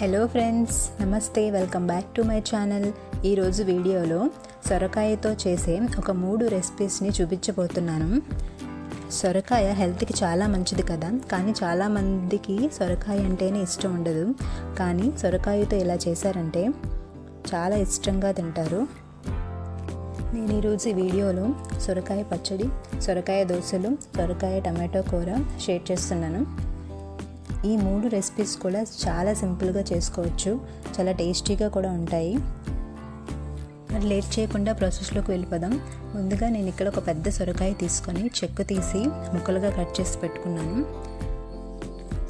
Hello friends నమస్తే welcome back to my channel. ఈరోజు వీడియోలో సొరకాయతో చేసే ఒక మూడు రెసిపీస్ని చూపించబోతున్నాను. సొరకాయ హెల్త్కి చాలా మంచిది కదా కానీ చాలామందికి సొరకాయ అంటేనే ఇష్టం ఉండదు. కానీ సొరకాయతో ఇలా చేశారంటే చాలా ఇష్టంగా తింటారు. నేను ఈరోజు ఈ వీడియోలో సొరకాయ పచ్చడి సొరకాయ దోశలు సొరకాయ టమాటో కూర షేర్ చేస్తున్నాను. ఈ మూడు రెసిపీస్ కూడా చాలా సింపుల్గా చేసుకోవచ్చు. చాలా టేస్టీగా కూడా ఉంటాయి. మరి లేట్ చేయకుండా ప్రాసెస్లోకి వెళ్ళిపోదాం. ముందుగా నేను ఇక్కడ ఒక పెద్ద సొరకాయ తీసుకొని చెక్కు తీసి ముక్కలుగా కట్ చేసి పెట్టుకున్నాను.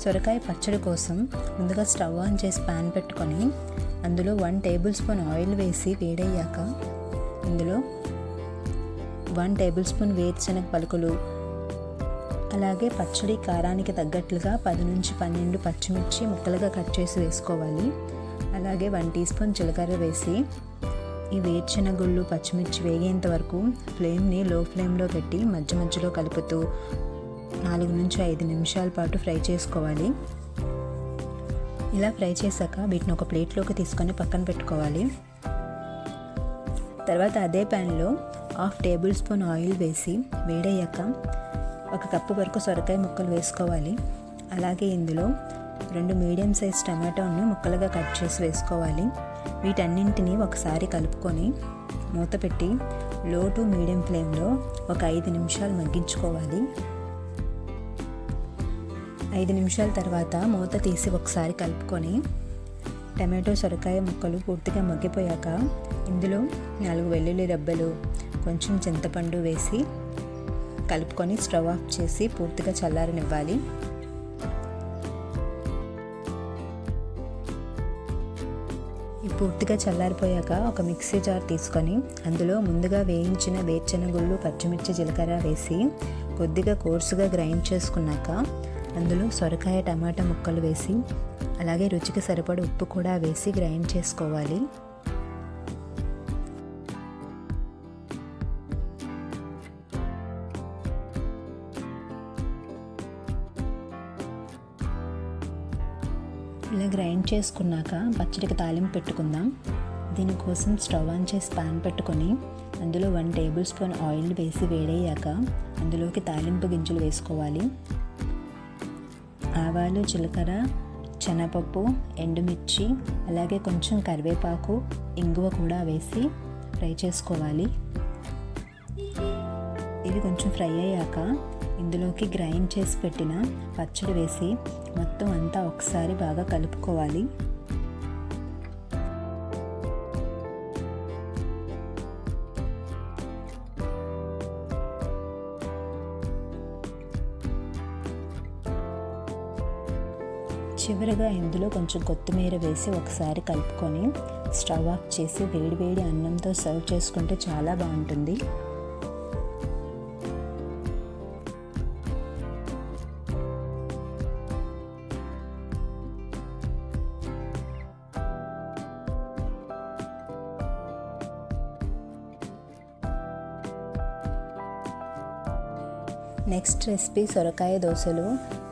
సొరకాయ పచ్చడి కోసం ముందుగా స్టవ్ ఆన్ చేసి ప్యాన్ పెట్టుకొని అందులో వన్ టేబుల్ స్పూన్ ఆయిల్ వేసి వేడయ్యాక ఇందులో వన్ టేబుల్ స్పూన్ వేరుశనగ పలుకులు అలాగే పచ్చడి కారానికి తగ్గట్లుగా పది నుంచి పన్నెండు పచ్చిమిర్చి ముక్కలుగా కట్ చేసి వేసుకోవాలి. అలాగే వన్ టీ స్పూన్ జీలకర్ర వేసి ఈ వేరుశనగుళ్ళు పచ్చిమిర్చి వేగేంత వరకు ఫ్లేమ్ని లో ఫ్లేమ్లో పెట్టి మధ్య మధ్యలో కలుపుతూ నాలుగు నుంచి ఐదు నిమిషాల పాటు ఫ్రై చేసుకోవాలి. ఇలా ఫ్రై చేశాక వీటిని ఒక ప్లేట్లోకి తీసుకొని పక్కన పెట్టుకోవాలి. తర్వాత అదే ప్యాన్లో హాఫ్ టేబుల్ స్పూన్ ఆయిల్ వేసి వేడయ్యాక ఒక కప్పు వరకు సొరకాయ ముక్కలు వేసుకోవాలి. అలాగే ఇందులో రెండు మీడియం సైజ్ టమాటోని ముక్కలుగా కట్ చేసి వేసుకోవాలి. వీటన్నింటినీ ఒకసారి కలుపుకొని మూత పెట్టి లో టు మీడియం ఫ్లేమ్లో ఒక ఐదు నిమిషాలు మగ్గించుకోవాలి. ఐదు నిమిషాల తర్వాత మూత తీసి ఒకసారి కలుపుకొని టమాటో సొరకాయ ముక్కలు పూర్తిగా మగ్గిపోయాక ఇందులో నాలుగు వెల్లుల్లి రబ్బలు కొంచెం చింతపండు వేసి కలుపుకొని స్టవ్ ఆఫ్ చేసి పూర్తిగా చల్లారనివ్వాలి. పూర్తిగా చల్లారిపోయాక ఒక మిక్సీ జార్ తీసుకొని అందులో ముందుగా వేయించిన వేరుశనగుళ్ళు పచ్చిమిర్చి జీలకర్ర వేసి కొద్దిగా కోర్సుగా గ్రైండ్ చేసుకున్నాక అందులో సొరకాయ టమాటా ముక్కలు వేసి అలాగే రుచికి సరిపడ ఉప్పు కూడా వేసి గ్రైండ్ చేసుకోవాలి. ఇలా గ్రైండ్ చేసుకున్నాక పచ్చడికి తాలింపు పెట్టుకుందాం. దీనికోసం స్టవ్ ఆన్ చేసి పాన్ పెట్టుకొని అందులో వన్ టేబుల్ స్పూన్ ఆయిల్ వేసి వేడయ్యాక అందులోకి తాలింపు గింజలు వేసుకోవాలి. ఆవాలు జీలకర్ర శనగపప్పు ఎండుమిర్చి అలాగే కొంచెం కరివేపాకు ఇంగువ కూడా వేసి ఫ్రై చేసుకోవాలి. ఇవి కొంచెం ఫ్రై అయ్యాక ఇందులోకి గ్రైండ్ చేసి పెట్టిన పచ్చడి వేసి మొత్తం అంతా ఒకసారి బాగా కలుపుకోవాలి. చివరిగా ఇందులో కొంచెం కొత్తిమీర వేసి ఒకసారి కలుపుకొని స్టవ్ ఆఫ్ చేసి వేడివేడి అన్నంతో సర్వ్ చేసుకుంటే చాలా బాగుంటుంది. నెక్స్ట్ రెసిపీ సొరకాయ దోశలు.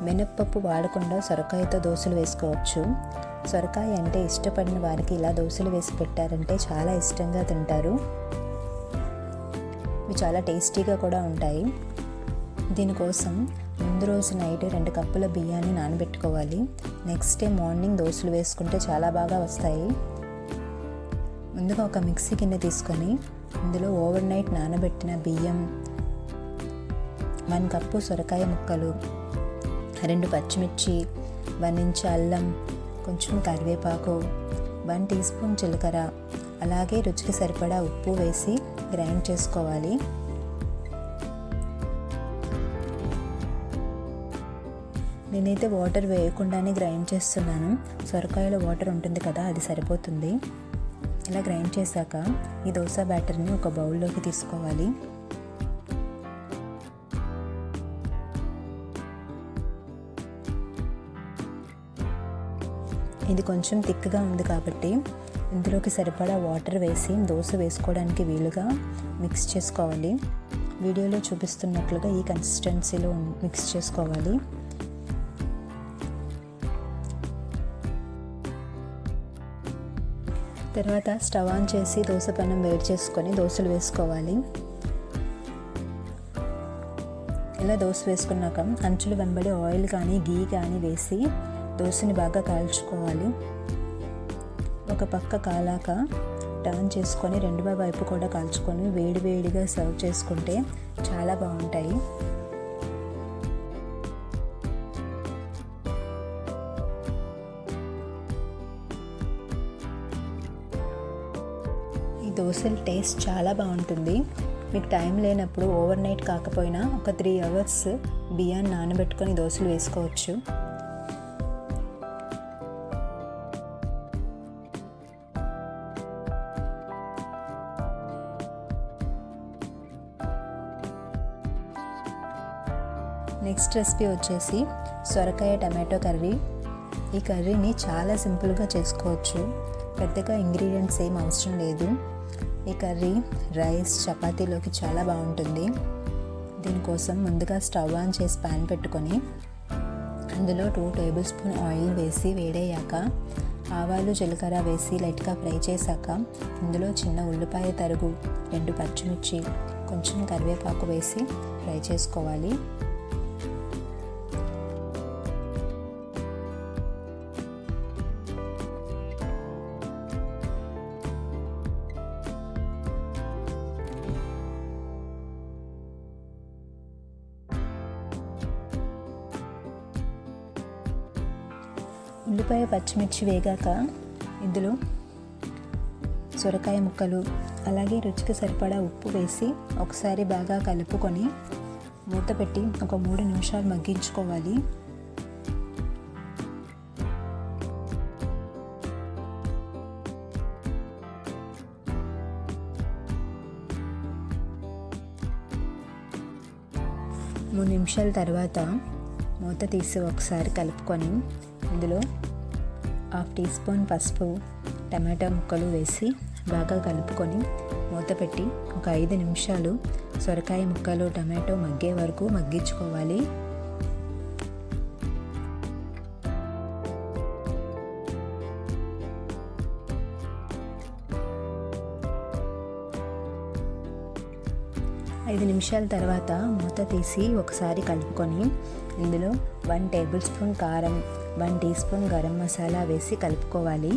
మినప్పప్పు వాడకుండా సొరకాయతో దోశలు వేసుకోవచ్చు. సొరకాయ అంటే ఇష్టపడిన వారికి ఇలా దోశలు వేసి పెట్టారంటే చాలా ఇష్టంగా తింటారు. ఇవి చాలా టేస్టీగా కూడా ఉంటాయి. దీనికోసం ముందు రోజు నైట్ రెండు కప్పుల బియ్యాన్ని నానబెట్టుకోవాలి. నెక్స్ట్ డే మార్నింగ్ దోశలు వేసుకుంటే చాలా బాగా వస్తాయి. ముందుగా ఒక మిక్సీ గిన్నె తీసుకొని ఇందులో ఓవర్ నైట్ నానబెట్టిన బియ్యం వన్ కప్పు సొరకాయ ముక్కలు రెండు పచ్చిమిర్చి వన్ ఇంచ్ అల్లం కొంచెం కరివేపాకు వన్ టీ స్పూన్ జీలకర్ర అలాగే రుచికి సరిపడా ఉప్పు వేసి గ్రైండ్ చేసుకోవాలి. నేనైతే వాటర్ వేయకుండానే గ్రైండ్ చేస్తున్నాను. సొరకాయలో వాటర్ ఉంటుంది కదా అది సరిపోతుంది. ఇలా గ్రైండ్ చేశాక ఈ దోశ బ్యాటర్ని ఒక బౌల్లోకి తీసుకోవాలి. ఇది కొంచెం థిక్గా ఉంది కాబట్టి ఇందులోకి సరిపడా వాటర్ వేసి దోశ వేసుకోవడానికి వీలుగా మిక్స్ చేసుకోవాలి. వీడియోలో చూపిస్తున్నట్లుగా ఈ కన్సిస్టెన్సీలో మిక్స్ చేసుకోవాలి. తర్వాత స్టవ్ ఆన్ చేసి దోశ పన్నం వేడి చేసుకొని దోశలు వేసుకోవాలి. ఇలా దోశ వేసుకున్నాక అంచులు వెంబడి ఆయిల్ కానీ గీ కానీ వేసి దోశని బాగా కాల్చుకోవాలి. ఒక పక్క కాలాక టర్న్ చేసుకొని రెండవ వైపు కూడా కాల్చుకొని వేడి వేడిగా సర్వ్ చేసుకుంటే చాలా బాగుంటాయి. ఈ దోశల టేస్ట్ చాలా బాగుంటుంది. మీకు టైం లేనప్పుడు ఓవర్ నైట్ కాకపోయినా ఒక త్రీ అవర్స్ బియ్యాన్ని నానబెట్టుకొని దోశలు వేసుకోవచ్చు. నెక్స్ట్ రెసిపీ వచ్చేసి సొరకాయ టమాటో కర్రీ. ఈ కర్రీని చాలా సింపుల్గా చేసుకోవచ్చు. పెద్దగా ఇంగ్రీడియంట్స్ ఏం అవసరం లేదు. ఈ కర్రీ రైస్ చపాతీలోకి చాలా బాగుంటుంది. దీనికోసం ముందుగా స్టవ్ ఆన్ చేసి ప్యాన్ పెట్టుకొని అందులో టూ టేబుల్ స్పూన్ ఆయిల్ వేసి వేడయ్యాక ఆవాలు జీలకర్ర వేసి లైట్గా ఫ్రై చేశాక ఇందులో చిన్న ఉల్లిపాయ తరుగు రెండు పచ్చిమిర్చి కొంచెం కరివేపాకు వేసి ఫ్రై చేసుకోవాలి. ఉల్లిపాయ పచ్చిమిర్చి వేగాక ఇందులో సొరకాయ ముక్కలు అలాగే రుచికి సరిపడా ఉప్పు వేసి ఒకసారి బాగా కలుపుకొని మూత పెట్టి ఒక మూడు నిమిషాలు మగ్గించుకోవాలి. మూడు నిమిషాల తర్వాత మూత తీసి ఒకసారి కలుపుకొని ఇందులో హాఫ్ టీ స్పూన్ పసుపు టమాటా ముక్కలు వేసి బాగా కలుపుకొని మూత పెట్టి ఒక ఐదు నిమిషాలు సొరకాయ ముక్కలు టమాటో మగ్గే వరకు మగ్గించుకోవాలి. ఐదు నిమిషాల తర్వాత మూత తీసి ఒకసారి కలుపుకొని ఇందులో వన్ టేబుల్ స్పూన్ కారం one teaspoon garam masala వేసి కలుపుకోవాలి.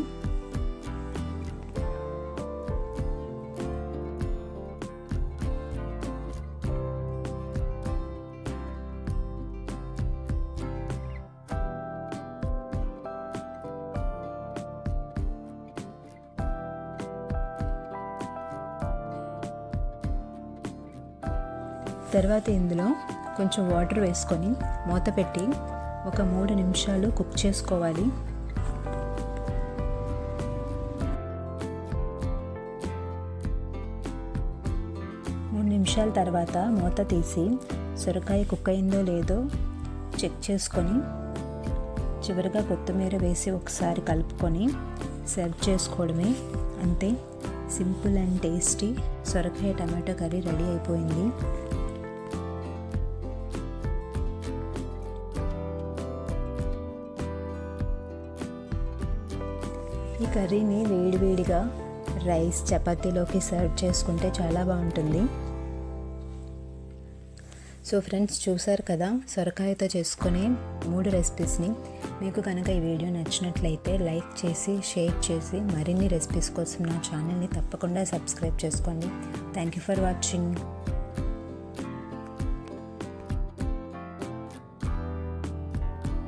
తర్వాత ఇందులో కొంచెం వాటర్ వేసుకొని మూత పెట్టి ఒక మూడు నిమిషాలు కుక్ చేసుకోవాలి. మూడు నిమిషాల తర్వాత మూత తీసి సొరకాయ కుక్ అయిందో లేదో చెక్ చేసుకొని చివరిగా కొత్తిమీర వేసి ఒకసారి కలుపుకొని సర్వ్ చేసుకోవడమే. అంతే. సింపుల్ అండ్ టేస్టీ సొరకాయ టమాటో కర్రీ రెడీ అయిపోయింది. ఈ కర్రీని వేడివేడిగా రైస్ చపాతీలోకి సర్వ్ చేసుకుంటే చాలా బాగుంటుంది. సో ఫ్రెండ్స్ చూసారు కదా సొరకాయతో చేసుకునే మూడు రెసిపీస్ని. మీకు కనుక ఈ వీడియో నచ్చినట్లయితే లైక్ చేసి షేర్ చేసి మరిన్ని రెసిపీస్ కోసం నా ఛానల్ని తప్పకుండా సబ్స్క్రైబ్ చేసుకోండి. Thank you for watching.